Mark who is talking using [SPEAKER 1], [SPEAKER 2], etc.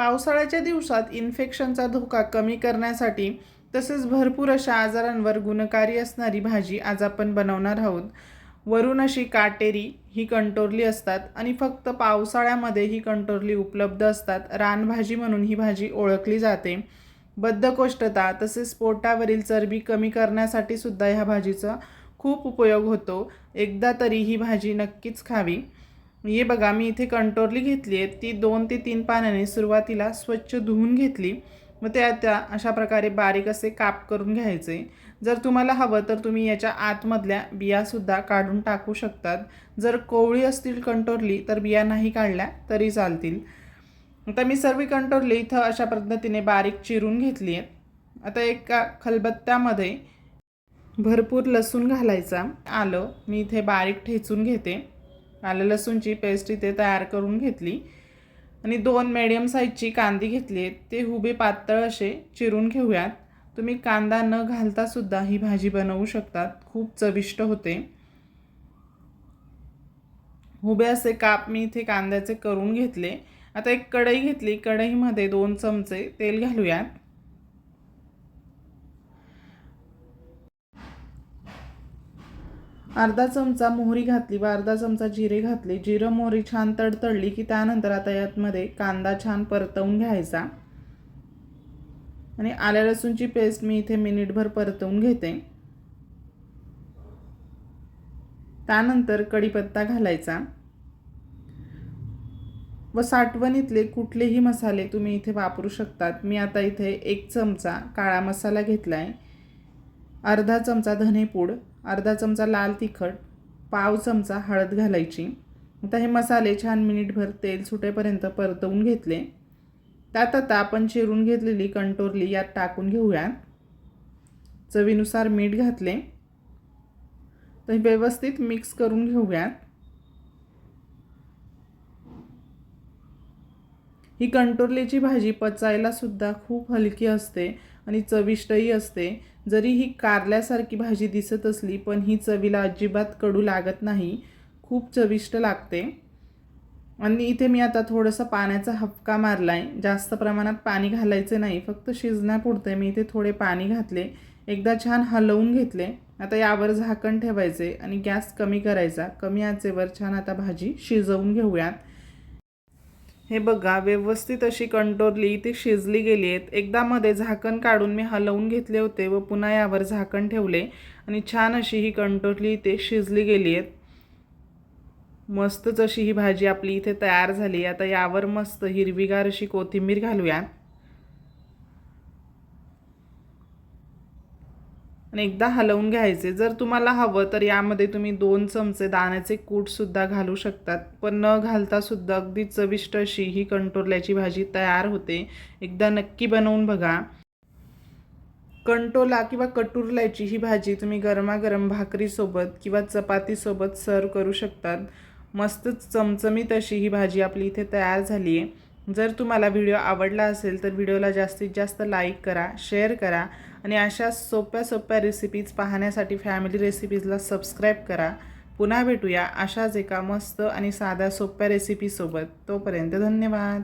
[SPEAKER 1] पावसाळ्याच्या दिवसात इन्फेक्शनचा धोका कमी करण्यासाठी तसेच भरपूर अशा आजारांवर गुणकारी असणारी भाजी आज आपण बनवणार आहोत. वरून अशी काटेरी ही कंटोरली असतात आणि फक्त पावसाळ्यामध्ये ही कंटोरली उपलब्ध असतात. रानभाजी म्हणून ही भाजी ओळखली जाते. बद्धकोष्ठता तसेच पोटावरील चरबी कमी करण्यासाठी सुद्धा ह्या भाजीचा खूप उपयोग होतो. एकदा तरी ही भाजी नक्कीच खावी. हे बघा मी इथे कंटोरली घेतली आहे. ती दोन ते तीन पाण्याने सुरुवातीला स्वच्छ धुवून घेतली. मग त्या त्या अशा प्रकारे बारीक असे काप करून घ्यायचे. जर तुम्हाला हवं तर तुम्ही याच्या आतमधल्या बियासुद्धा काढून टाकू शकतात. जर कोवळी असतील कंटोरली तर बिया नाही काढल्या तरी चालतील. आता मी सर्व कंटोरली इथं अशा पद्धतीने बारीक चिरून घेतली आहेत आता एका खलबत्त्यामध्ये भरपूर लसूण घालायचा. आलं मी इथे बारीक ठेचून घेते. आलं लसूणची पेस्ट इथे तयार करून घेतली. आणि दोन मीडियम साईजची कांदी घेतली आहेत ते हुबे पातळ असे चिरून घेऊयात. तुम्ही कांदा न घालता सुद्धा ही भाजी बनवू शकतात. खूप चविष्ट होते. हुबे असे काप मी इथे कांद्याचे करून घेतले. आता एक कढई घेतली. कढईमध्ये दोन चमचे तेल घालूयात. अर्धा चमचा मोहरी घातली व अर्धा चमचा जिरे घातले. जिरं मोहरी छान तडतडली की त्यानंतर आता यातमध्ये कांदा छान परतवून घ्यायचा. आणि आल्या लसूणची पेस्ट मी इथे मिनिटभर परतवून घेते. त्यानंतर कढीपत्ता घालायचा. व साठवणीतले कुठलेही मसाले तुम्ही इथे वापरू शकतात. मी आता इथे एक चमचा काळा मसाला घेतला आहे अर्धा चमचा धनेपूड. अर्धा चमचा लाल तिखट पाव चमचा हळद घालायची. आता हे मसाले छान मिनिटभर तेल सुटेपर्यंत परतवून घेतले. त्यात आता आपण चिरून घेतलेली कंटोरली यात टाकून घेऊयात. चवीनुसार मीठ घातले. तर व्यवस्थित मिक्स करून घेऊयात. ही कंटोरलेची भाजी पचायलासुद्धा खूप हलकी असते आणि चविष्टही असते. जरी ही कारल्यासारखी भाजी दिसत असली पण ही चवीला अजिबात कडू लागत नाही. खूप चविष्ट लागते. आणि इथे मी आता थोडंसं पाण्याचा हपका मारला आहे जास्त प्रमाणात पाणी घालायचे नाही. फक्त शिजण्यापुरते मी इथे थोडे पाणी घातले. एकदा छान हलवून घेतले. आता यावर झाकण ठेवायचे आणि गॅस कमी करायचा. कमी आचेवर छान आता भाजी शिजवून घेऊयात. हे बघा व्यवस्थित अशी कंटोरली ती शिजली गेली आहेत. एकदा मध्ये झाकण काढून मी हलवून घेतले होते व पुन्हा यावर झाकण ठेवले आणि छान अशी ही कंटोरली इथे शिजली गेली आहेत. मस्तच अशी ही भाजी आपली इथे तयार झाली आता यावर मस्त हिरवीगार अशी कोथिंबीर घालूया. आणि एकदा हलवून घ्यायचे. जर तुम्हाला हवं तर यामध्ये तुम्ही दोन चमचे दाण्याचे कूटसुद्धा घालू शकतात. पण न घालतासुद्धा अगदी चविष्ट अशी ही कंटोरल्याची भाजी तयार होते. एकदा नक्की बनवून बघा. कंटोला किंवा कटुरल्याची ही भाजी तुम्ही गरमागरम भाकरीसोबत किंवा चपातीसोबत सर्व करू शकतात. मस्तच चमचमीत अशी ही भाजी आपली इथे तयार झाली आहे जर तुम्हाला व्हिडिओ आवडला असेल तर व्हिडिओला जास्तीत जास्त लाईक करा शेअर करा आणि अशा सोप्या सोप्या रेसिपीज पाहण्यासाठी फॅमिली रेसिपीजला सबस्क्राईब करा. पुन्हा भेटूया अशाच एका मस्त आणि साध्या सोप्या रेसिपीसोबत तोपर्यंत धन्यवाद.